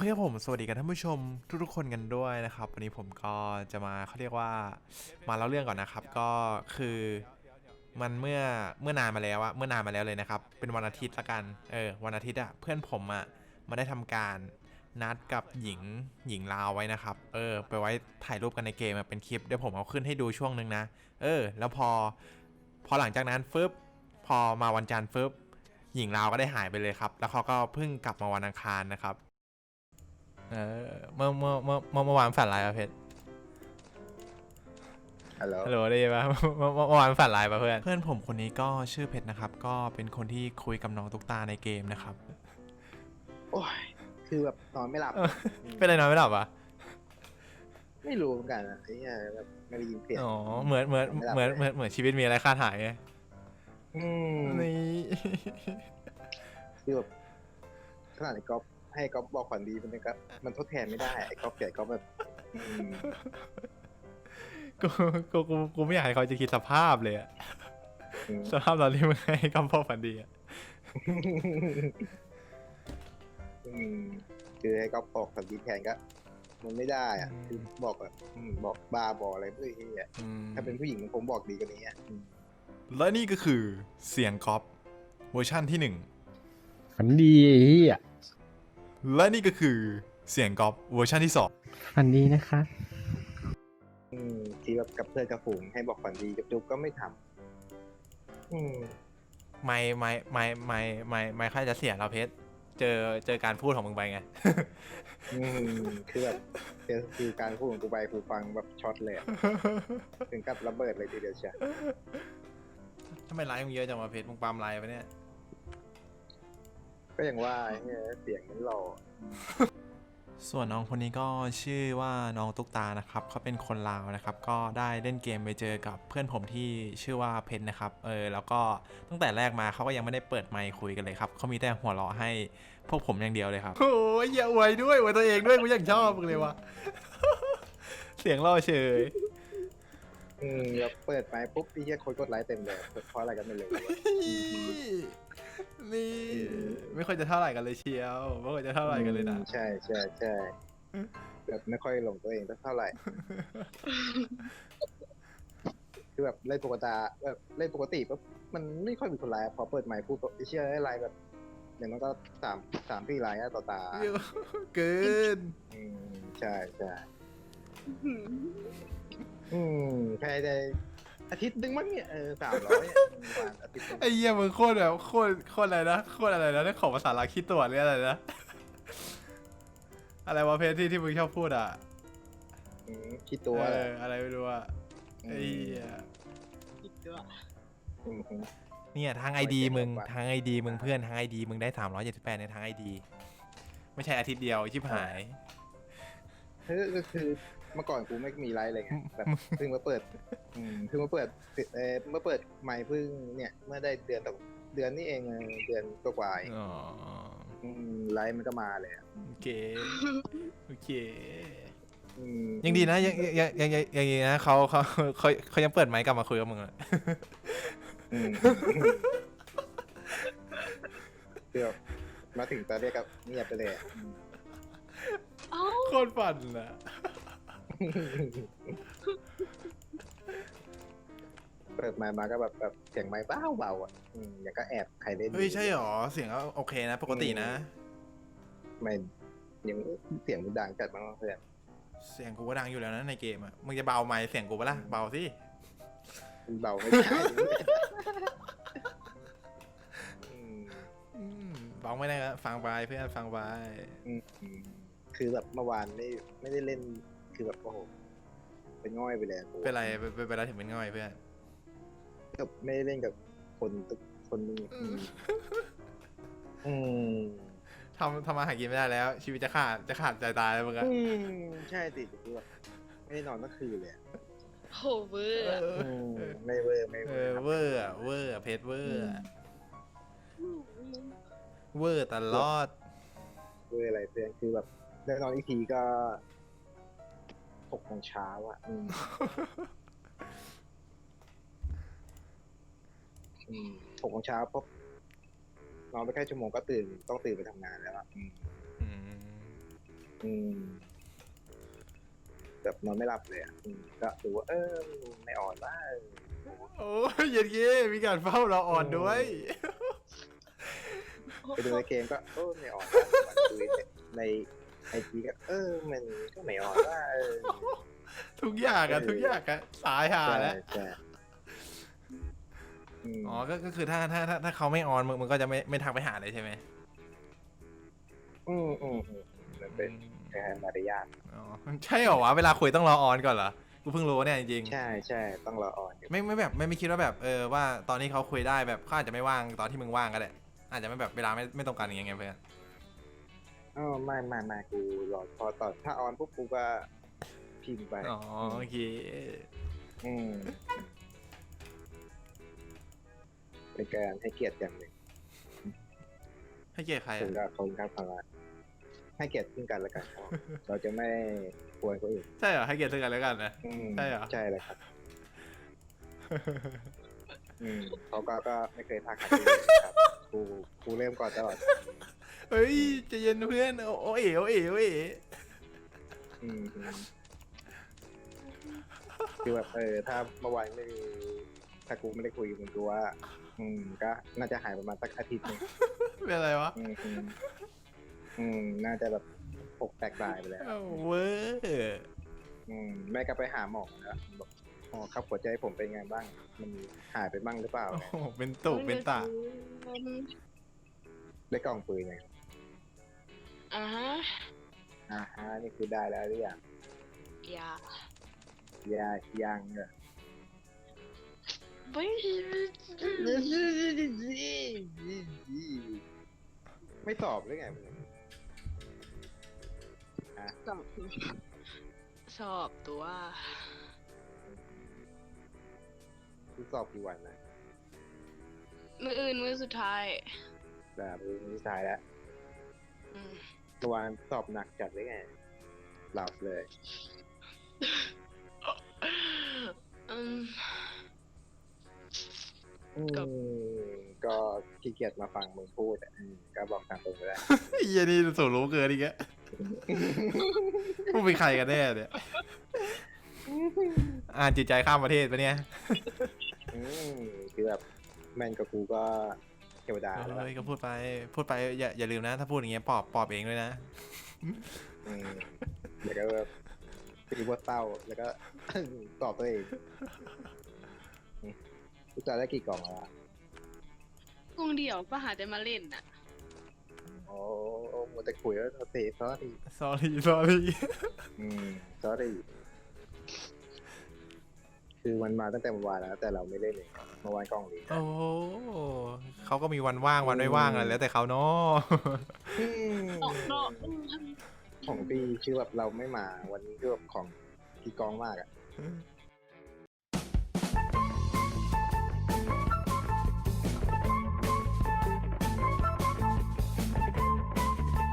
เคครับผมสวัสดีกันท่านผู้ชมทุกๆคนกันด้วยนะครับ วันนี้ผมก็จะมาเขาเรียกว่ามาเล่าเรื่องก่อนนะครับ ก็คือมันเมื่อเมื่อนานมาแล้วอะเมื่อนานมาแล้วเลยนะครับ เป็นวันอาทิตย์ละกันเออวันอาทิตย์อะเพื่อนผมอะมาได้ทำการนัดกับหญิงหญิงลาวไว้นะครับ เออ ไปไว้ถ่ายรูปกันในเกมเป็นคลิปเดี๋ยวผมเอาขึ้นให้ดูช่วงนึงนะ เออ แล้วพอ พอหลังจากนั้นฟึบพอมาวันจันทร์ฟึบหญิงลาวก็ได้หายไปเลยครับ แล้วเขาก็เพิ่งกลับมาวันอังคารนะครับ เออเมื่อเมื่อเมื่อเมื่อเมื่อวานฝันร้ายป่ะเพชรฮัลโหลฮัลโหลได้ยินป่ะเมื่อเมื่อเมื่อวานฝันร้ายป่ะเพื่อน เพื่อนผมคนนี้ก็ชื่อเพชรนะครับ ก็เป็นคนที่คุยกับน้องตุ๊กตาในเกมนะครับ โอ้ยคือแบบนอนไม่หลับเออเป็นอะไรนอนไม่หลับอะไม่รู้เหมือนกันอะไอ้เนี่ยแบบไม่ได้ยินเสียงอ๋อเหมือนเหมือนไม่หลับเหมือนเลยเหมือนเหมือนชีวิตมีอะไรคาดหายไงอืมนี่คือแบบขนาดไอ้ก๊อฟ ให้ก๊อฟบอกฝันดีมันก็มันทดแทนไม่ได้ไอ้ก๊อฟแก่ก๊อฟแบบอืมกูกูกูกูไม่อยากให้เขาจะคิดสภาพเลยอะอืมสภาพตอนที่มึงให้คำพ่อฝันดีอะอืมคือให้ก๊อฟบอกฝันดีแทนก็ มันไม่ได้อะคือบอกแบบอืมบอกบ้าบอกอะไรไม่ไอ้เนี่ยอืมถ้าเป็นผู้หญิงมันคงบอกดีกว่านี้อะอืมและนี่ก็คือเสียงก๊อปเวอร์ชั่นที่หนึ่ง ฝันดีไอ้เหี้ย และนี่ก็คือเสียงก๊อปเวอร์ชันที่2ฝันดีนะคะ อืมที่แบบกับเพื่อนกับฝูงให้บอกฝันดีจุ๊บๆก็ไม่ทำอืมไม่ไม่ไม่ไม่ไม่ไม่ค่อยจะเสียเราเพชรเจอเจอการพูดของมึงไปไง อืมคือแบบเจอคือการพูดของกูไปกูฟังแบบช็อตเลยอะถึงกับระเบิดเลยทีเดียวเชียว ทำไมไลฟ์มึงเยอะจังวะเพชรมึงปาล์มไลฟ์ไปะเนี่ย ก็อย่างว่าไอ้เนี่ยเสียงมันหล่อส่วนน้องคนนี้ก็ชื่อว่าน้องตุ๊กตานะครับเขาเป็นคนลาวนะครับ ก็ได้เล่นเกมไปเจอกับเพื่อนผมที่ชื่อว่าเพชรนะครับ เออ แล้วก็ตั้งแต่แรกมาเขาก็ยังไม่ได้เปิดไมค์คุยกันเลยครับเขามีแต่หัวเราะให้พวกผมอย่างเดียวเลยครับ โอ้ยอย่าอวยด้วยอวยตัวเองด้วยกูยังชอบมึงเลยวะ เสียงล่อเฉย อืมแล้วเปิดไปปุ๊บพี่เหี้ยคนกดไลค์เต็มเลยเพราะอะไรกันไม่รู้ นี่ไม่ค่อยจะเท่าไหร่กันเลยเชียวไม่ค่อยจะเท่าไหร่กันเลยนะอืมใช่ใช่ใช่แบบไม่ค่อยหลงตัวเองสักเท่าไหร่ คือแบบเล่นปกติแบบเล่นปกติปุ๊บมันไม่ค่อยมีคนไลค์พอเปิดไมค์พูดปุ๊บไอ้เชื่อไลค์แบบอย่างนั้นก็สามสามพี่ไลค์อะต่อตาเกินอืมใช่ใช่อืมภายใน อาทิตย์หนึงมั้งเนี่ยเออสามร้อยอาทิตย์หนึ่งไอ้เหี้ยมึงโคตรแบบโคตรโคตรอะไรนะโคตรอะไรนะได้ของภาษาลาคิดตัวหรืออะไรนะ อะไรวะเพจที่ที่มึงชอบพูดอะอืมคิดตัวเอแหละออะไรไม่รู้อะไอ้เหี้ยอืมอืม เนี่ยทางไอดีมึงทางไอดีมึงเพื่อนทางไอดีมึงได้สามร้อยเจ็ดสิบแปดในทางไอดี ไม่ใช่อาทิตย์เดียวชิบหายเฮ้ยก็คือ เมื่อก่อนกูไม่มีไลค์เลยไงแบบเพิ่งมาเปิดอืมเพิ่งมาเปิดเออเมื่อเปิดไมค์เพิ่งเนี่ยเมื่อได้เดือนต่อเดือนนี่เองเออเดือนกว่าๆเองอ๋ออืมไลค์มันก็มาเลยอะโอเคโอเค อืมยังดีนะยังยังยังยังยังดีนะเขาเขาเขาเขายังเปิดไมค์กลับมาคุยกับมึงอะอืมคือแบบมาถึงตอนเรียกกับเงียบไปเลยอะอืมเอ้าโคตรฝันอะ เปิดไมค์มาก็แบบแบบเสียงไมค์เบาเบาๆอะอืมอย่างก็แอบใครเล่นเฮ้ยใช่หรอ เสียงก็โอเคนะ ปกตินะ ไม่ยังเสียงมันดังจัดมากเพื่อนเสียงกูก็ดังอยู่แล้วนะในเกมอะ มึงจะเบาไหมค์เสียงกูปะล่ะ เบาสิ มันเบาไม่ได้อืมอืมเบาไม่ได้ก็ฟังไปเพื่อนฟังไป อืมอืมคือแบบเมื่อวานไม่ไม่ได้เล่น คือแบบโอ้โหเป็นง่อยไปเลยอะกูเป็นไรเป็นเป็นเป็นไรถึงเป็นง่อยเพื่อนก็ไม่ได้เล่นกับคนทุกคนนึงอืมอืมทำทำมาหากินไม่ได้แล้ว ชีวิตจะขาดจะขาดใจตายแล้วมึงอะอืมใช่ติคือแบบไม่ได้นอนเมื่อคืนเลยอะโหเวอร์เออะออืมไม่เวอร์ไม่เอเวออร์ครับ เวอร์อะเวอร์อะเพจเวอร์อะเวอร์ตลอด เวอร์อะไรเพื่อนคือแบบได้นอนอีกทีก็ หกโมงเช้าอะอืมอืมหกโมงเช้าปุ๊บนอนไปแค่ชั่วโมงก็ตื่นต้องตื่นไปทำงานแล้วอะอืม อืมอืมแบบนอนไม่หลับเลยอะอืมก็ดูว่าเออไม่อ่อนว่าโอ้ยเย็นเย่มีการเฝ้าเราอ่อนด้วย ไปดูในเกมก็เออไม่อ่อนว่ามันดูใน ไอจีก็เออมันก็ไม่อ่อนว่าเออทุกอย่างอะเออทุกอย่างอะสายหาใช่แล้วใช่อืมอ๋อก็ก็คือถ้าถ้าถ้าถ้าเขาไม่ออนมึงมึงก็จะไม่ไม่ทักไปหาเลยใช่ไหมอืมอืมอืมมันเป็นแค่มารยาทอ๋อใช่เหรอวะเวลาคุยต้องรอออนก่อนเหรอกูเพิ่งรู้เนี่ยจริงๆ ใช่ใช่ต้องรออ่อนอยู่ไม่ไม่แบบไม่ไม่คิดว่าแบบเออว่าตอนนี้เขาคุยได้แบบเขาอาจจะไม่ว่างตอนที่มึงว่างก็ได้อาจจะไม่แบบเวลาไม่ไม่ตรงกันอย่างเงี้ยไงเพื่อน อ๋อไม่ไม่ไม่กูรอพอตอนถ้าออนปุ๊บกูก็พิมพ์ไป อ๋อโอเคอืมเป็นการให้เกียรติอย่างหนึ่งให้เกียรติใครถึงอะกับคนข้างพลังให้เกียรติซึ่งกันและกันครับเราจะไม่กวนคนอื่นใช่เหรอให้เกียรติซึ่งกันแล้วกันนะ อืมใช่เหรอ ใช่เลยครับ อืมเขาก็ก็ไม่เคยทักใครเลยครับกูกูเริ่มก่อนตลอด เฮ้ยใจะเย็นเพื่อนโอโอเอ๋โอเอ๋โอเอ๋อืมอืมคือแบบเออถ้าเมื่อวานไม่มีถ้ากูไม่ได้คุยกับมึงกูว่า อืม ก็น่าจะหายประมาณสักอาทิตย์หนึงเป็นอะไรวะอืมอืมอืม น่าจะแบบอกแตกตายไปแล้ว เอ้าเว้ยอืมแม่ก็ไปหาหมอแล้วบอกอ๋อครับหัวใจผมเป็นไงบ้าง มันหายไปบ้างหรือเปล่าโอ้โหเป็นตุเป็นตาได้กล่องปืนไง อ่าฮะอ่าฮะนี่คือได้แล้วหรือยังอย่ายายังเหรอไม่ไม่ตอบหรือไงมึงสอบสอบตัวคือสอบกี่วันนะมืออื่นมือสุดท้ายแบบมือที่ตายแล้ว อืม เมื่อวานสอบหนักจัดหรือไง หลับเลย อืม อืมครับก็ขี้เกียจมาฟังมึงพูดอะอืมก็บอกตามตรงไปแล้วไอ้เหี้ยนี่สูรู้เกินอีกแล้วพวกเป็นใครกันแน่เนี่ย อ่านจิตใจข้ามประเทศปะเนี่ย อืมคือแบบแมนกับกูก็เทวดาแล้วเฮ้ยก็พูดไป พูดไปอย่าอย่าลืมนะ ถ้าพูดอย่างเงี้ยปอบปอบเองด้วยนะอืมแล้วก็แบบตีบทเต้าแล้วก็ตอบตัวเองอืมกูจะได้กี่กล่องแล้วอะกุ้งเดี่ยวก็หาแต่มาเล่นน่ะโอ้โอ้มัวแต่คุยแล้วเตะซอรี่ sorry sorry อืมซอรี่ คือมันมาตั้งแต่เมื่อวานแล้ว แต่เราไม่เล่นเลยเมื่อวานกล้องนี้โอ้โหเขาก็มีวันว่างวันไม่ว่างอะไรแล้วแต่เขาเนาะอืมเนาะเนาะอืมของพี่ชื่อแบบเราไม่มาวันนี้คือแบบของพี่กองมากอะ